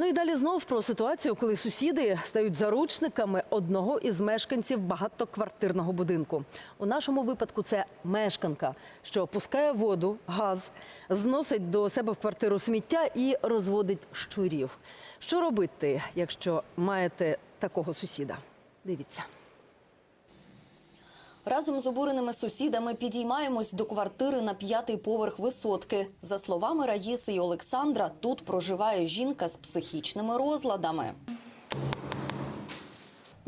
Ну і далі знов про ситуацію, коли сусіди стають заручниками одного із мешканців багатоквартирного будинку. У нашому випадку це мешканка, що пускає воду, газ, зносить до себе в квартиру сміття і розводить щурів. Що робити, якщо маєте такого сусіда? Дивіться. Разом з обуреними сусідами підіймаємось до квартири на п'ятий поверх висотки. За словами Раїси і Олександра, тут проживає жінка з психічними розладами.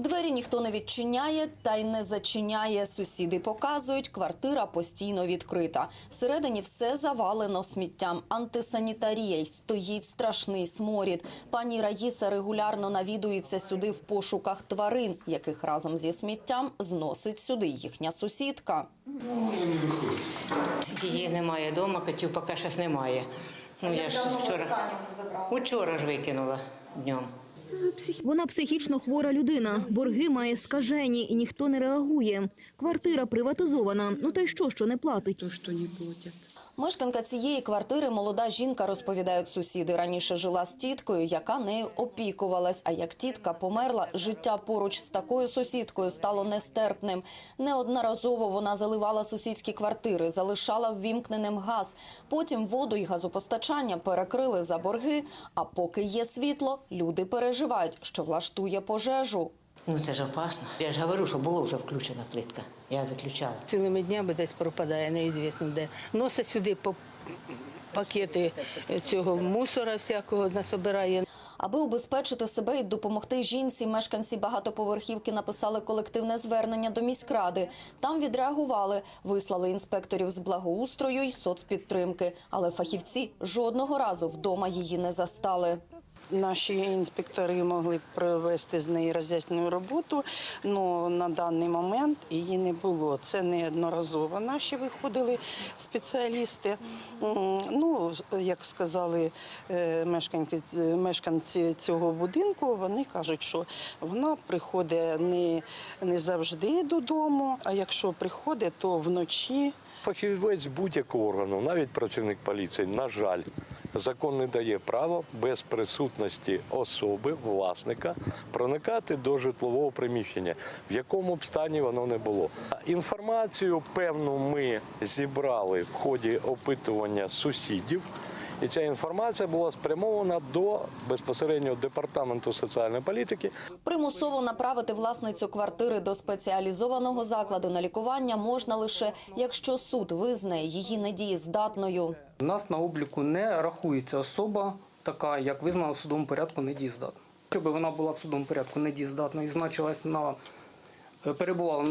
Двері ніхто не відчиняє та й не зачиняє. Сусіди показують, квартира постійно відкрита. Всередині все завалено сміттям. Антисанітарія й стоїть страшний сморід. Пані Раїса регулярно навідується сюди в пошуках тварин, яких разом зі сміттям зносить сюди їхня сусідка. Її немає вдома, котів поки щось немає. Ну, я ж вчора, вчора ж викинула днем. Вона психічно хвора людина, борги має скажені і ніхто не реагує. Квартира приватизована. Ну та й що, що не платить? Мешканка цієї квартири молода жінка, розповідають сусіди. Раніше жила з тіткою, яка нею опікувалась. А як тітка померла, життя поруч з такою сусідкою стало нестерпним. Неодноразово вона заливала сусідські квартири, залишала ввімкненим газ. Потім воду і газопостачання перекрили за борги. А поки є світло, люди переживають, що влаштує пожежу. Ну це ж опасно. Я ж говорю, що було вже включена плитка. Я виключала. Цілими днями десь пропадає, неізвісно де. Носить сюди по пакети цього мусора всякого насобирає. Аби убезпечити себе і допомогти жінці, мешканці багатоповерхівки написали колективне звернення до міськради. Там відреагували, вислали інспекторів з благоустрою й соцпідтримки. Але фахівці жодного разу вдома її не застали. Наші інспектори могли провести з нею роз'яснювальну роботу, але на даний момент її не було. Це неодноразово наші виходили спеціалісти. Ну, як сказали е, мешканці, мешканці цього будинку, вони кажуть, що вона приходить не, не завжди додому, а якщо приходить, то вночі. Фахівець будь-якого органу, навіть працівник поліції, на жаль, закон не дає права без присутності особи, власника, проникати до житлового приміщення, в якому б стані воно не було. Інформацію певну ми зібрали в ході опитування сусідів. І ця інформація була спрямована до безпосередньо департаменту соціальної політики Примусово направити власницю квартири до спеціалізованого закладу на лікування можна лише, якщо суд визнає її недієздатною. У нас на обліку не рахується особа, така як визнана в судовому порядку недієздатна. Щоб вона була в судовому порядку недієздатна і значилась на е, перебувала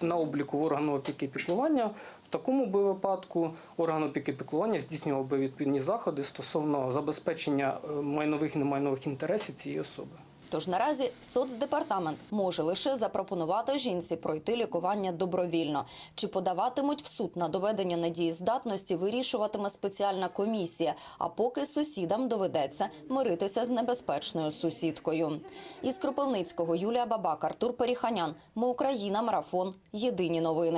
на обліку в органу опіки і піклування. В такому би випадку орган опіки піклування здійснював би відповідні заходи стосовно забезпечення е, майнових і немайнових інтересів цієї особи. Тож наразі соцдепартамент може лише запропонувати жінці пройти лікування добровільно. Чи подаватимуть в суд на доведення недієздатності, вирішуватиме спеціальна комісія. А поки сусідам доведеться миритися з небезпечною сусідкою. Із Кропивницького Юлія Бабак, Артур Періханян. Ми Україна. Марафон. Єдині новини.